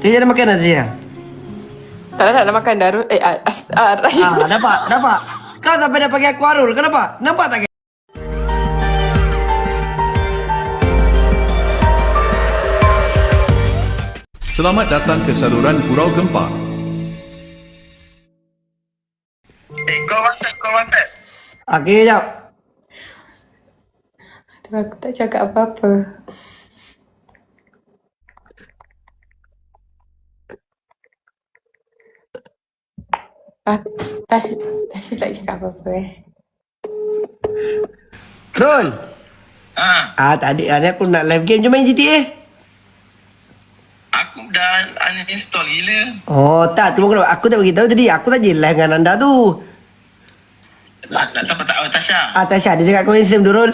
Dia ada makan dah dia. Tak nak nak makan Darul. Eh, ah, as, ah, Rashid. Ah, nampak, nampak. Kau tak pernah panggil aku Arul, kenapa? Nampak tak? Selamat datang ke saluran Gurau Gempa. Eh, kau WhatsApp, kau WhatsApp. Okey, jap. Aduh, aku tak cakap apa-apa. Tasha tak cakap apa-apa eh. Rul. Ha, Ah, tadi hari aku nak live game. Jom main GTA. aku dah uninstall gila. Oh, tak. Cuma kenapa? Aku tak beritahu tadi. Aku tak je live dengan anda tu. Tahu tak oh, Tasha? Ah, Tasha, dia cakap kau handsome tu, Rul.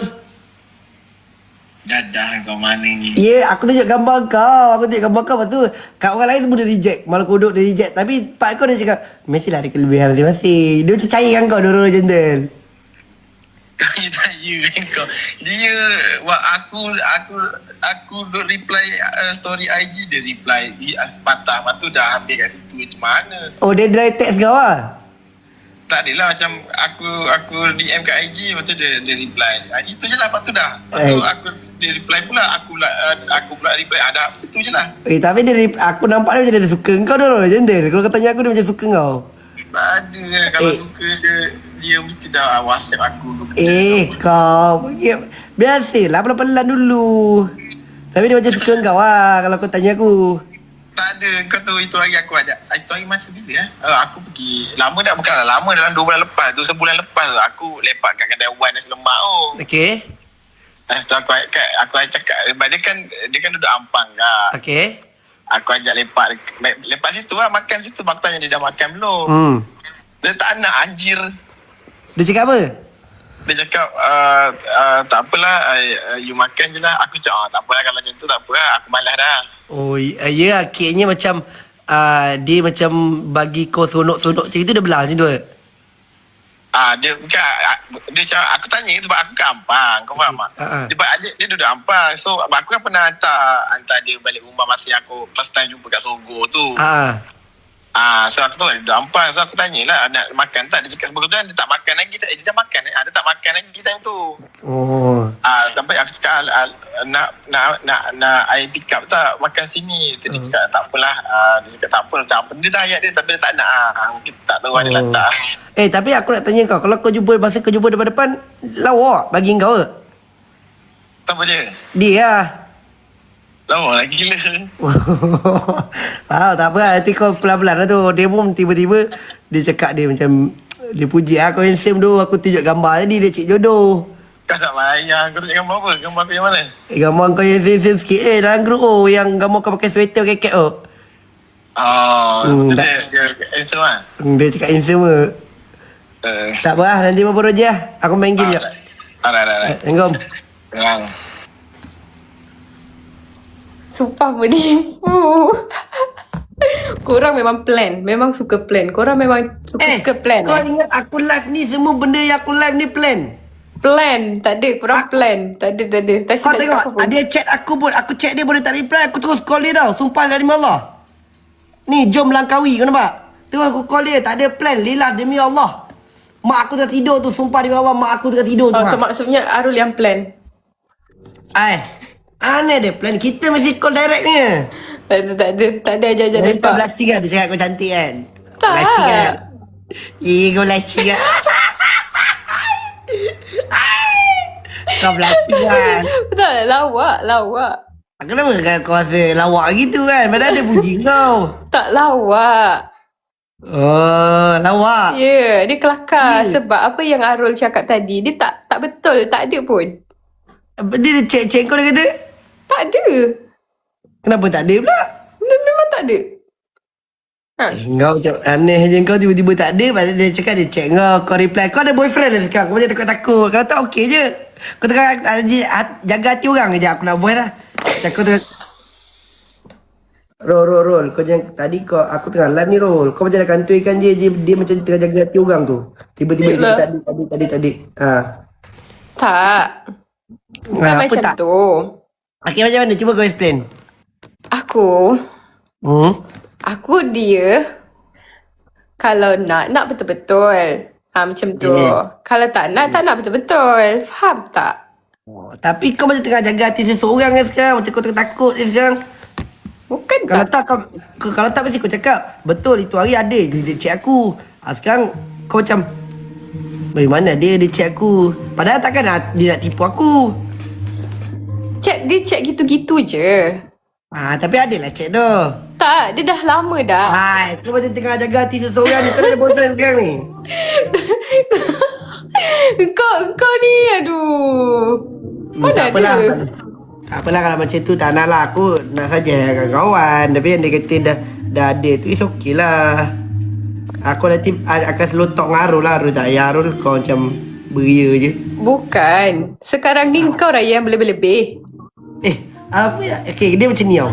Dadah kau mana ni? Ya, yeah, aku tunjuk gambar kau. Aku tunjuk gambar kau. Lepas tu, kat orang lain semua dia reject. Malah kodok dia reject. Tapi part kau dia cakap, mestilah ada kelebihan masing-masing. Dia macam cairkan kau, Nurul Gentle. Kau tanya kan kau. Dia, wah, aku, aku, aku duk reply uh, story IG, dia reply di uh, patah. Lepas tu dah ambil kat situ macam mana. Oh, dia drive text kau lah. Tak adalah macam aku aku DM kat IG lepas tu dia, dia reply. Ah, itu je lah lepas tu dah. Lepas tu Eh. aku dia reply pula aku pula uh, aku pula reply ada macam tu je lah. Eh, tapi dia, aku nampak dia macam dia suka kau Nurul Gentle. Kalau kau tanya aku, dia macam suka kau. Tak ada kalau Eh. suka dia dia mesti dah WhatsApp aku. Eh, kau. Biasalah, pelan-pelan dulu. Tapi dia macam suka kau lah kalau kau tanya aku. Tak ada. Kau tahu itu hari aku ada. Itu hari masa bila eh? Uh, aku pergi. Lama dah bukanlah lama dalam dua bulan lepas. Dua sebulan lepas tu aku lepak kat kedai Wan nasi lemak tu. Okay. Lepas tu aku kat, aku cakap sebab dia kan dia kan duduk Ampang kak. Okay. Aku ajak lepak lepak situ lah makan situ aku tanya dia dah makan belum. Hmm. Dia tak nak anjir. Dia cakap apa? Dia cakap uh, uh, tak apalah uh, you makan je lah. Aku cakap oh, tak apalah kalau macam tu tak apa lah. Aku malas dah. Oh, ya, yeah, keknya macam uh, dia macam bagi kau sonok-sonok macam itu dia belah macam tu. Ke? Ah dia bukan ah, dia cakap aku tanya sebab aku kat Ampang kau faham tak? Ah. Dia dia duduk Ampang. So aku kan pernah hantar hantar dia balik rumah masa yang aku first time jumpa kat Sogo tu. Ah, Ah. so aku tahu dia Ampang. So aku tanyalah nak makan tak? Dia cakap sebetulnya dia tak makan lagi. Tak, dia dah makan eh. Ah, dia tak makan lagi time tu. Oh. Ah, sampai aku cakap ah, nak nak nak nak I pick up tak makan sini. Dia Hmm. cakap tak apalah. Ah, dia cakap tak apa macam apa. Dia dah ayat dia tapi dia tak nak. Ah, mungkin tak tahu ada Oh. lantak. Eh, tapi aku nak tanya kau. Kalau kau jumpa, masa kau jumpa depan-depan, lawak bagi kau ke? Tak dia. Dia lah. Lama lah gila. Faham tak apa lah. Nanti kau pelan-pelan lah tu. Dia pun tiba-tiba, dia cakap dia macam, dia puji lah kau handsome tu. Aku tunjuk gambar tadi, dia cik jodoh. Kau tak payah. Kau tunjuk gambar apa? Gambar aku yang mana? Eh, gambar kau yang handsome sikit. Eh, dalam grup oh, yang gambar kau pakai sweater pakai cap tu. Oh, Hmm, tu tak- dia. Dia handsome lah. Hmm, Dia cakap handsome ke? Uh, Tak apa lah, nanti baru je lah. Aku main game je. Alright, alright, alright. Assalamualaikum. Terang. Sumpah menipu. Korang memang plan. Memang suka plan. Korang memang suka-suka plan. kau Eh. ingat aku live ni semua benda yang aku live ni plan. Plan. Tak ada. Korang plan. Tak ada, tak ada. Tasha Kau tak tengok, apa-apa. dia chat aku pun, aku chat dia pun dia tak reply, aku terus call dia tau. Sumpah dari Allah. Ni, jom Langkawi, kau nampak? Terus aku call dia, tak ada plan. Lila, demi Allah. Mak aku tengah tidur tu, sumpah demi Allah, mak aku tengah tidur tu. Oh, so ha. maksudnya Arul yang plan. Ai, aneh dia plan. Kita mesti call directnya. Tak ada, tak ada. Tak ada ajar-ajar Dia kau lepak. blushing kan? Dia cakap kau cantik kan? Tak. Blushing kan? Eh, kau blushing kan? kau blushing kan? Tak, lawak, lawak. Kenapa kau rasa lawak gitu kan? Padahal dia puji kau. Tak lawak. Oh, lawak. Ya, yeah, dia kelakar Ya. sebab apa yang Arul cakap tadi, dia tak tak betul, tak ada pun. Dia cek-cek kau dia kata? Tak ada. Kenapa tak ada pula? Memang tak ada. Ha. Eh, kau macam aneh je kau tiba-tiba tak ada. Lepas dia cakap dia cek kau. Kau reply. Kau ada boyfriend dah sekarang. Kau macam takut-takut. Kalau tak okey je. Kau tengah ah, ah, jaga hati orang je. Aku nak voice lah. Macam kau tengah... Roll, roll, roll. Kau jangan... Tadi kau... Aku tengah live ni, roll. Kau macam dah kantuikan je. Dia, dia macam tengah jaga hati orang tu. Tiba-tiba dia Yelah. tadi, tadi, tadi, tadi. Ha. Tak. Bukan apa macam tak? tu. Okay, macam mana? Cuba kau explain. Aku Hmm. Aku dia kalau nak nak betul-betul. Ha, macam tu. Eh. Kalau tak nak tak nak betul-betul. Faham tak? Oh, tapi kau macam tengah jaga hati seseorang kan sekarang. Macam kau tengah takut ni sekarang. Bukan Kalau tak. tak kau, kalau tak mesti kau cakap betul itu hari ada je dia chat aku. Ah, sekarang kau macam bagaimana dia dia chat aku. Padahal takkan dia nak tipu aku. Chat dia chat gitu-gitu je. Ah, tapi ada lah chat tu. Tak, dia dah lama dah. Hai, kau macam tengah jaga hati seseorang ni. Kau ada boyfriend sekarang ni. Kau kau ni aduh. Mana tak ada? apalah. Tak apalah kalau macam tu tak nak lah. Aku nak saja kawan-kawan. Tapi yang dia kata dah, dah ada tu, it's okay lah. Aku nanti akan selotok dengan Arul lah. Arul tak payah Arul kau macam beria je. Bukan. Sekarang ni kau raya yang lebih-lebih. Eh, apa ya? Okay, dia macam ni tau.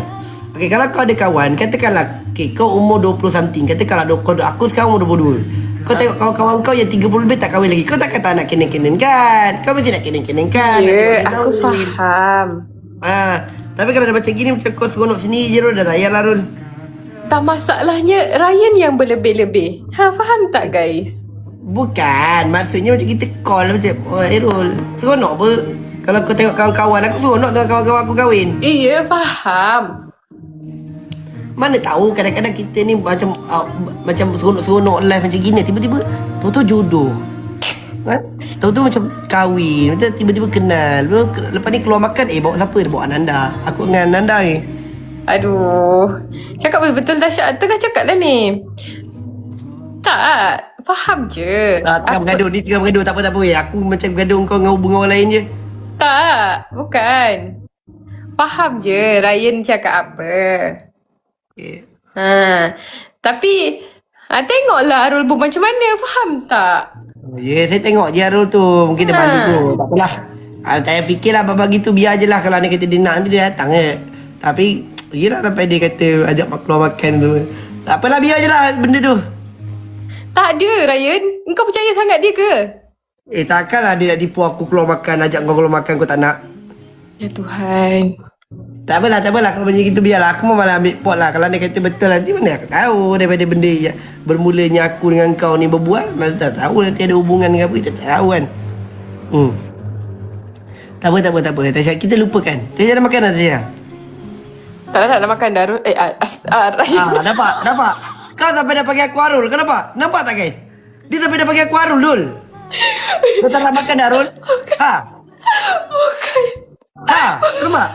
Okay, kalau kau ada kawan, katakanlah okay, kau umur 20 something. Katakanlah kau, aku sekarang umur 22. Kau tengok kawan-kawan kau yang 30 lebih tak kahwin lagi. Kau tak kata nak kenen-kenen kan? Kau mesti nak kenen-kenen kan? Ya, dia aku kahwin. faham. Ha, tapi kalau dah macam gini macam kau seronok sini je Rul dah layan lah Rul. Tak masalahnya Ryan yang berlebih-lebih. Ha, faham tak guys? Bukan, maksudnya macam kita call macam oh Rul, seronok apa? Kalau kau tengok kawan-kawan aku seronok tengok kawan-kawan aku kahwin. Iya, faham. Mana tahu kadang-kadang kita ni macam uh, macam seronok-seronok live macam gini tiba-tiba tahu-tahu jodoh. Kan? Tahu-tahu macam kahwin, tu tiba-tiba kenal. Lepas, tu, lepas ni keluar makan, eh bawa siapa? Bawa Ananda. Aku dengan Ananda ni. Aduh. Cakap betul-betul Tasha. Tengah cakap lah ni. Tak. Faham je. Ah, tengah Aku- bergaduh, ni tengah bergaduh. Tak apa, tak apa. Eh, Aku macam bergaduh kau dengan hubungan orang lain je. Tak. Bukan. Faham je Ryan cakap apa. Okay. Ha. Tapi ha, tengoklah Arul pun macam mana. Faham tak? Ya, saya tengok je Arul tu. Mungkin dia Ha. malu tu. Tak apalah. Ah, tak payah fikirlah apa-apa gitu. Biar je lah kalau dia kata dia nak nanti dia datang je. Tapi, yelah sampai dia kata ajak mak keluar makan tu. Tak apalah, biar je lah benda tu. Tak ada Ryan. Engkau percaya sangat dia ke? Eh, takkanlah dia nak tipu aku keluar makan. Ajak kau keluar makan, kau tak nak. Ya Tuhan. Tak apalah, tak apalah. Kalau macam gitu, biarlah. Aku mau malah ambil pot lah. Kalau dia kata betul nanti, mana aku tahu. Daripada benda yang bermulanya aku dengan kau ni berbual. Mana tak tahu nanti ada hubungan dengan apa. Kita tak tahu kan. Hmm. Tak apa, tak apa, tak apa. Tasha, kita lupakan. Tasha dah makan dah, Tasha? Tak nak nak makan Darul. Eh, ah, as, ah. Ah, nampak, nampak. Kau sampai dah panggil aku Arul. Kau nampak? Nampak tak, guys? Dia sampai dah panggil aku Arul, Dul. Kau tak nak makan dah, Arul? Ha? Bukan. Ha? Nampak?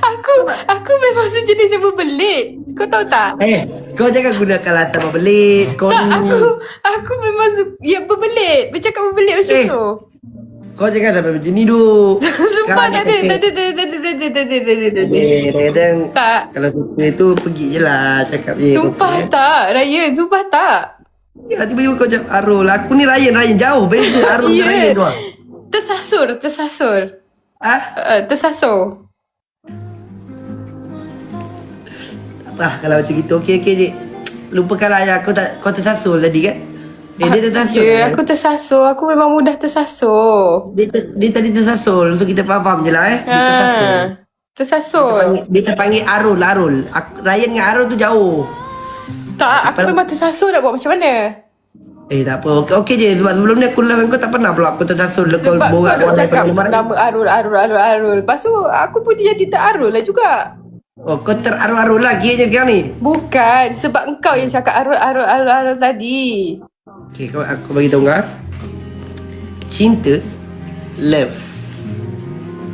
Aku aku memang sejenis yang berbelit. Kau tahu tak? Eh, kau jangan gunakan latar berbelit. Kau Tak, ni. aku aku memang su- ya berbelit. Bercakap berbelit macam Eh, tu. Kau jangan sampai macam ni, Dul. Sumpah tak ada, tak ada, tak ada, tak ada, tak ada, tak ada, tak ada. Eh, kadang-kadang kalau suka tu pergi je lah cakap je. Sumpah Kau- tak, Ryan, sumpah tak. Ya, tiba-tiba kau cakap Arul. Aku ni Ryan, Ryan jauh. Beza Arul yeah. Ryan tu. ah. Tersasur, tersasur. Ha? Uh, tersasur. Tak apa kalau macam gitu. Okey, okey, Cik. Lupakanlah ya. Kau tak kau tersasul tadi kan? Eh, dia tersasul. Ya, kan? aku tersasur. Aku memang mudah tersasur. Dia, ter, dia tadi tersasul. Untuk kita faham je lah eh. Dia tersasul. Ha. Tersasur. Dia, dia terpanggil Arul, Arul. Ryan dengan Arul tu jauh. Tak, aku memang tersasur nak buat macam mana? Eh tak apa. Okey, okey je. Sebab sebelum ni aku lawan kau tak pernah pula aku tersasul. Kau kau borak dah orang cakap lain nama Arul, Arul, Arul, Arul. Lepas tu aku pun jadi terarul lah juga. Oh, kau terarul-arul lagi je kau ni. Bukan, sebab engkau yang cakap Arul, Arul, Arul, Arul tadi. Okay, kau aku bagi tahu kau. Cinta, love.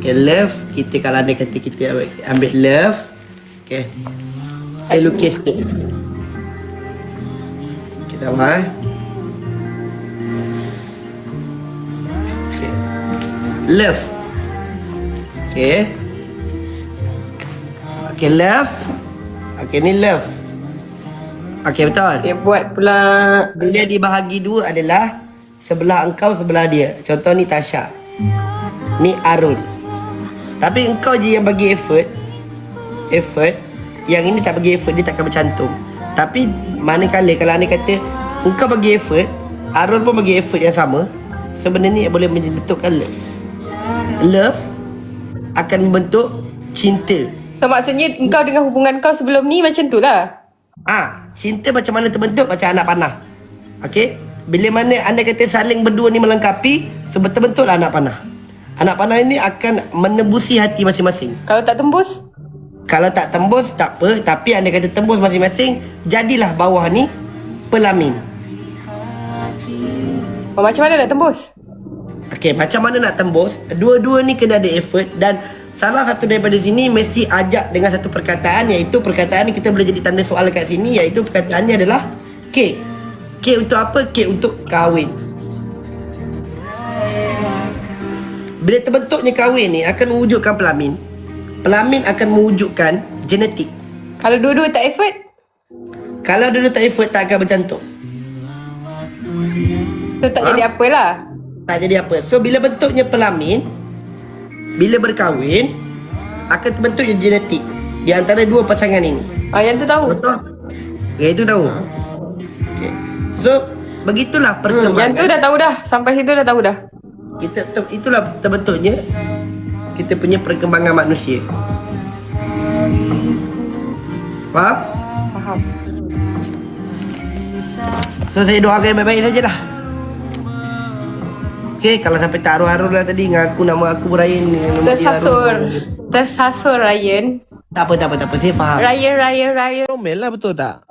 Okay, love kita kalau ada kata kita ambil, ambil love. Okay. Saya lukis sikit. Kita apa? eh? Okay. Love. Okay. Okay, love. Okay, ni love. Okay, betul. Dia buat pula. Dunia dibahagi dua adalah sebelah engkau, sebelah dia. Contoh ni Tasha. Ni Arul. Tapi engkau je yang bagi effort. Effort. Yang ini tak bagi effort, dia takkan bercantum. Tapi manakala kalau anda kata engkau bagi effort, Arul pun bagi effort yang sama, sebenarnya boleh membentukkan love. Love akan membentuk cinta. So maksudnya engkau dengan hubungan kau sebelum ni macam tu lah. Ah, cinta macam mana terbentuk macam anak panah. Okey? Bila mana anda kata saling berdua ni melengkapi, so betul-betul lah anak panah. Anak panah ini akan menembusi hati masing-masing. Kalau tak tembus, Kalau tak tembus tak apa, tapi anda kata tembus masing-masing, jadilah bawah ni pelamin. oh, macam mana nak tembus? Okey, macam mana nak tembus? Dua-dua ni kena ada effort dan salah satu daripada sini mesti ajak dengan satu perkataan iaitu perkataan ni kita boleh jadi tanda soal kat sini iaitu perkataannya adalah K. K untuk apa? K untuk kahwin. Bila terbentuknya kahwin ni akan mewujudkan pelamin. Pelamin akan mewujudkan genetik. Kalau dua-dua tak effort, Kalau dulu tak effort tak akan bercantum. tu tak jadi apa lah. Tak jadi apa. So bila bentuknya pelamin, bila berkahwin, akan terbentuknya genetik di antara dua pasangan ini. Ah, yang tu tahu. Betul? Ya itu tahu. Okay. So begitulah Hmm, perkembangan. yang tu dah tahu dah. Sampai situ dah tahu dah. Kita itulah terbentuknya kita punya perkembangan manusia. Faham? Faham. So saya doakan yang baik-baik saja lah. Okay, kalau sampai tak haru-haru lah tadi ngaku nama aku Ryan. Tersasur. Tersasur Ryan. Tak apa, tak apa, tak apa. Saya faham. Ryan, Ryan, Ryan. Comel lah betul tak?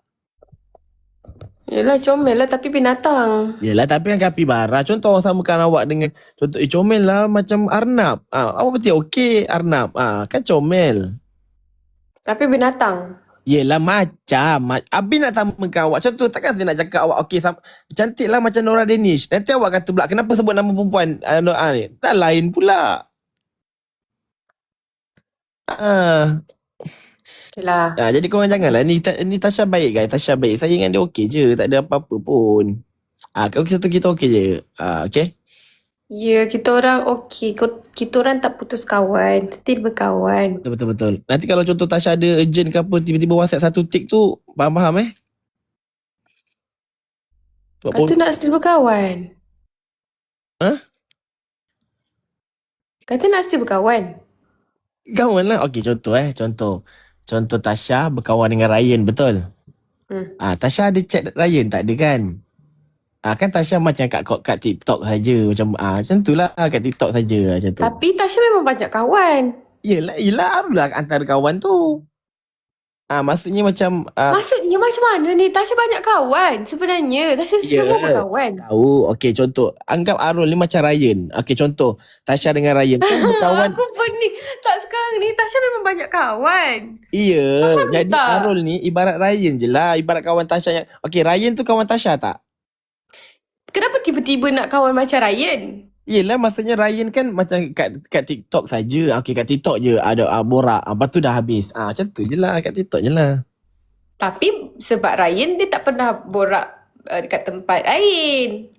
Yelah comel lah tapi binatang. Yelah tapi kan kapibara Contoh orang samakan awak dengan Contoh eh, comel lah macam Arnab. Ah, Awak betul okey Arnab. Ah, Kan comel. Tapi binatang. Yelah macam ma- Abi nak samakan awak? Contoh takkan saya nak cakap awak okey sam- Cantik lah macam Nora Danish. Nanti awak kata pula Kenapa sebut nama perempuan ah, no, ah, ni? Dah lain pula. Ah, Okay lah. ah, jadi korang janganlah ni, ta- ni Tasha baik guys Tasha baik Saya dengan dia okey je Tak ada apa-apa pun Ah, kalau kita kita okey je ah, Okay Ya, kita orang okey. Kita orang tak putus kawan. Still berkawan. Betul betul betul. Nanti kalau contoh Tasha ada urgent ke apa tiba-tiba WhatsApp satu tik tu faham-faham eh? Sebab Kata nak still berkawan. Hah? Kata nak still berkawan. kawan lah. Okey contoh eh, contoh. Contoh Tasha berkawan dengan Ryan, betul? Hmm. Ah, Tasha ada chat Ryan tak ada kan? Ah, kan Tasha macam kat kat, kat TikTok saja macam ah macam tu lah kat TikTok saja macam tu. Tapi Tasha memang banyak kawan. Yelah, yelah harulah antara kawan tu. Ah, maksudnya macam ah, Maksudnya macam mana ni? Tasha banyak kawan sebenarnya. Tasha Ya. semua berkawan. tahu. Okey contoh, anggap Arul ni macam Ryan. Okey contoh, Tasha dengan Ryan kan berkawan Aku pening. Tak sekarang ni Tasha memang banyak kawan. Iya, Faham jadi tak? Arul ni ibarat Ryan je lah. Ibarat kawan Tasha yang... Okay, Ryan tu kawan Tasha tak? Kenapa tiba-tiba nak kawan macam Ryan? Yelah, maksudnya Ryan kan macam kat, kat TikTok saja. Okay, kat TikTok je ada uh, borak. Uh, lepas tu dah habis. Ah, macam tu je lah. Kat TikTok je lah. Tapi sebab Ryan dia tak pernah borak uh, dekat tempat lain.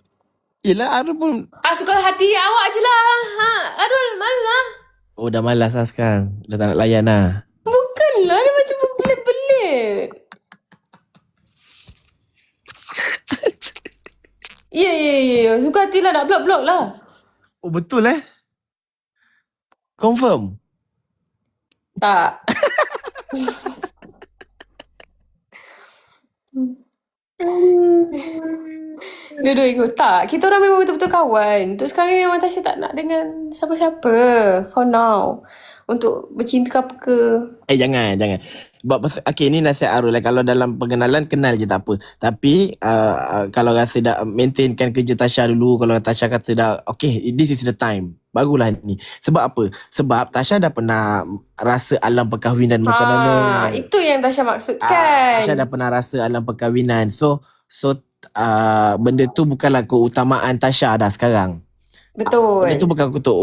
Yelah, Arul pun... Ah suka hati awak je lah. Ha, Arul, malas lah. Oh, dah malas lah sekarang. Dah tak nak layan lah. Bukanlah, dia macam berbelit-belit. Ya, ya, ya. Suka hati lah nak blok-blok lah. Oh, betul eh? Confirm? Tak. Dua-dua ikut. Tak, kita orang memang betul-betul kawan. Untuk sekarang ni memang Tasha tak nak dengan siapa-siapa. For now. Untuk bercinta ke apa ke. Eh, jangan, jangan. Sebab, pas- okay, ni nasihat Arul lah. Kalau dalam pengenalan, kenal je tak apa. Tapi, uh, uh, kalau rasa dah maintainkan kerja Tasha dulu, kalau Tasha kata dah, okay, this is the time. Barulah ni. Sebab apa? Sebab Tasha dah pernah rasa alam perkahwinan macam mana. Ah, itu yang Tasha Ah, maksudkan. Tasha dah pernah rasa alam perkahwinan. So, so uh, benda tu bukanlah keutamaan Tasha dah sekarang. Betul. Benda tu bukan untuk,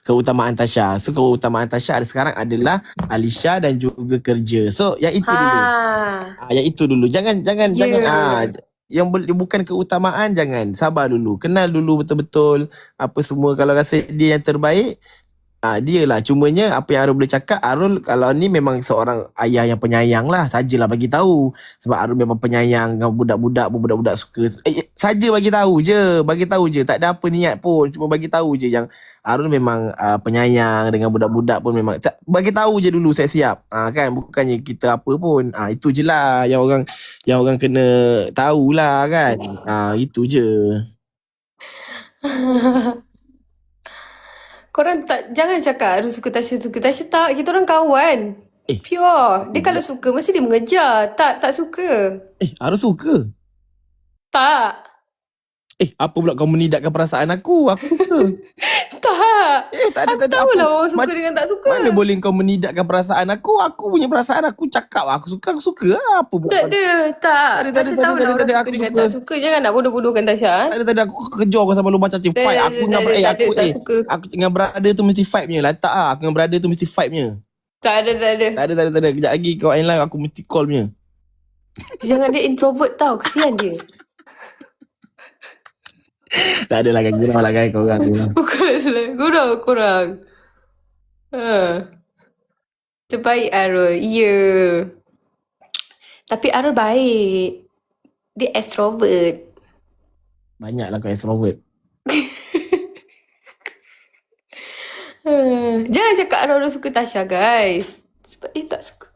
keutamaan Tasha. So, keutamaan Tasha ada sekarang adalah Alisha dan juga kerja. So, yang itu dulu. Ha. Ah, yang itu dulu. Jangan jangan Ya. jangan ah yang bukan keutamaan jangan. Sabar dulu. Kenal dulu betul-betul apa semua kalau rasa dia yang terbaik Ah dia lah cumanya apa yang Arul boleh cakap Arul kalau ni memang seorang ayah yang penyayang lah. Sajalah bagi tahu. Sebab Arul memang penyayang dengan budak-budak budak-budak suka. Eh, saja bagi tahu je. Bagi tahu je. Tak ada apa niat pun. Cuma bagi tahu je yang Arul memang uh, penyayang dengan budak-budak pun memang tak, bagi tahu je dulu siap-siap. Ah kan? Bukannya kita apa pun. Ah itu je lah yang orang yang orang kena tahulah kan? Ah itu je Korang tak jangan cakap Arul suka Tasha suka Tasha tak. Kita orang kawan. Eh. Pure. Dia kalau suka mesti dia mengejar. Tak, tak suka. eh Arul suka Tak. Eh, apa pula kau menidakkan perasaan aku? Aku suka. Tak. eh, tak ada, Aku tak ada. tahu lah orang suka Ma- dengan tak suka. Mana boleh kau menidakkan perasaan aku? Aku punya perasaan aku cakap aku suka, aku suka. lah. Apa pula? Tak ada, tak. Tak ada, tak ada, tak ada, lah tak ada, orang tak ada. Aku dengan tak suka. Jangan nak bodoh-bodohkan Tasha. Tak ada, tak ada. Aku kejar kau sampai lubang cacing. Fight. Aku dengan, eh, tak aku, eh, aku dengan brother tu mesti fight punya. Letak ah. Aku dengan brother tu mesti fight punya. Tak ada, tak ada. Tak ada, tak ada, tak ada. Kejap lagi kau lain aku mesti call punya. Jangan dia introvert tau. Kesian dia. Tak ada lah kan. Gurau lah kan kau orang. Bukanlah. Gurau korang. Ha. Terbaik Arul. Ya. Tapi Arul baik. Dia extrovert. Banyak lah kau extrovert. Jangan cakap Arul suka Tasha guys. Sebab dia tak suka.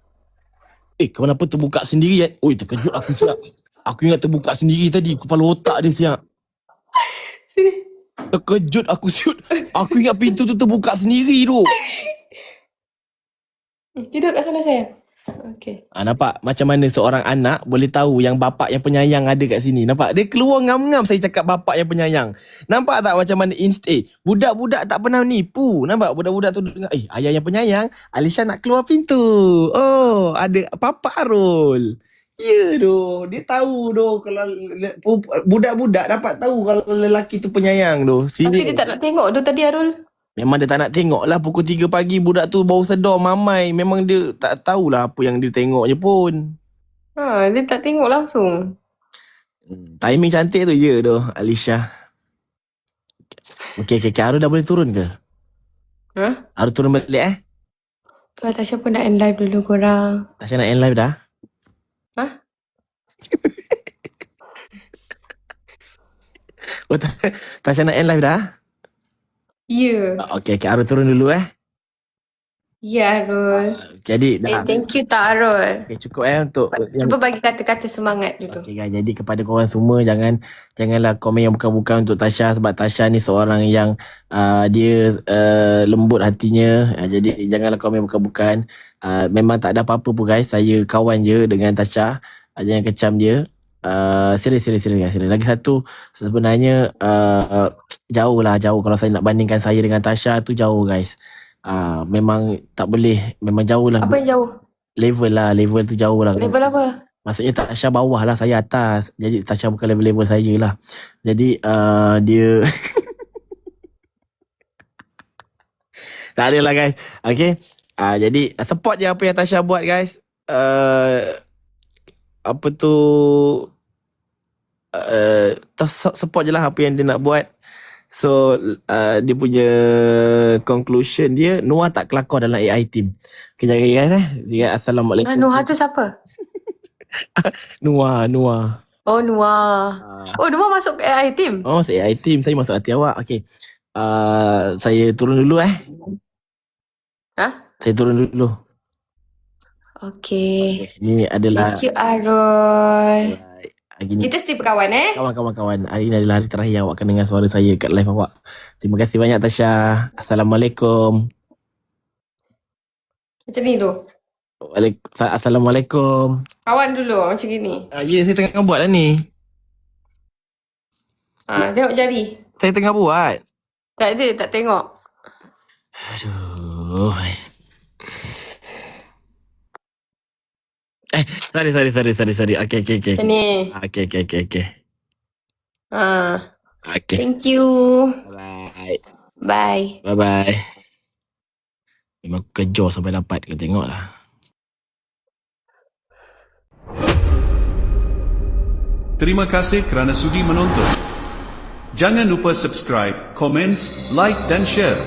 Eh, kenapa terbuka sendiri eh? Oi, terkejut aku siap. Aku ingat terbuka sendiri tadi. Kepala otak dia siap. Sini. Terkejut aku siut. Aku ingat pintu tu terbuka sendiri tu. Hmm, Duduk kat sana sayang. Okay. Ah, nampak macam mana seorang anak boleh tahu yang bapak yang penyayang ada kat sini. Nampak? Dia keluar ngam-ngam saya cakap bapak yang penyayang. Nampak tak macam mana inst eh budak-budak tak pernah nipu. Nampak budak-budak tu dengar eh ayah yang penyayang, Alisha nak keluar pintu. Oh, ada papa Arul. Ya doh, dia tahu doh kalau budak-budak dapat tahu kalau lelaki tu penyayang doh. Tapi Sini. dia tak nak tengok tu tadi Arul. Memang dia tak nak tengok lah pukul 3 pagi budak tu bau sedar mamai. Memang dia tak tahulah apa yang dia tengok je pun. Ha, dia tak tengok langsung. Hmm, timing cantik tu je tu Alisha. Okey okey okey Arul dah boleh turun ke? Ha? Arul turun balik eh? Tu Tasha pun nak end live dulu korang. Tasha nak end live dah? Hah? oh, Ta- Tasha nak end live dah? Ya. Ah, Okey okey Arul turun dulu eh. Ya Arul. Jadi Eh, dah. thank you tak Arul. Okay, cukup eh untuk yang Cuba bagi kata-kata semangat dulu. Okay guys, jadi kepada korang semua jangan janganlah komen yang bukan-bukan untuk Tasha sebab Tasha ni seorang yang uh, dia uh, lembut hatinya. Uh, jadi janganlah komen bukan-bukan. Uh, memang tak ada apa-apa pun guys. Saya kawan je dengan Tasha. Uh, jangan kecam dia. Uh, serius, serius, serius, guys, serius. Lagi satu, sebenarnya uh, uh, jauh lah, jauh. Kalau saya nak bandingkan saya dengan Tasha tu jauh guys. Uh, memang tak boleh, memang jauh lah. Apa yang jauh? Level lah, level tu jauh lah. Level apa? Maksudnya Tasha bawah lah, saya atas. Jadi Tasha bukan level-level saya lah. Jadi uh, dia... tak ada lah guys. Okay. Uh, jadi support je apa yang Tasha buat guys. Uh, apa tu... Uh, support je lah apa yang dia nak buat. So uh, dia punya conclusion dia Noah tak kelakar dalam AI team. Kejap lagi guys eh. Dia Assalamualaikum. Ah, Noah tu siapa? Noah, Noah. Oh, Noah. Uh, Oh, Noah masuk AI team? Oh, saya AI team. Saya masuk hati awak. Okey. Uh, saya turun dulu eh. Ha? Saya turun dulu. Okay. Ini adalah Thank you, Arul. Hari ni. Kita still berkawan eh? Kawan-kawan-kawan, hari ini adalah hari terakhir awak akan dengar suara saya kat live awak. Terima kasih banyak Tasha. Assalamualaikum. Macam ni tu. Assalamualaikum. Kawan dulu macam gini. Ah, ya, saya tengah buat lah ni. Ah, tengok jari. Saya tengah buat. Tak ada, tak tengok. Aduh. Eh, sorry, sorry, sorry, sorry, sorry. Okay, okay, okay. Macam ni. Okay, okay, okay, okay. Ah, Okay. thank you. Bye. Bye. Bye-bye. Memang aku kejar sampai dapat. Kau tengok lah. Terima kasih kerana sudi menonton. Jangan lupa subscribe, komen, like dan share.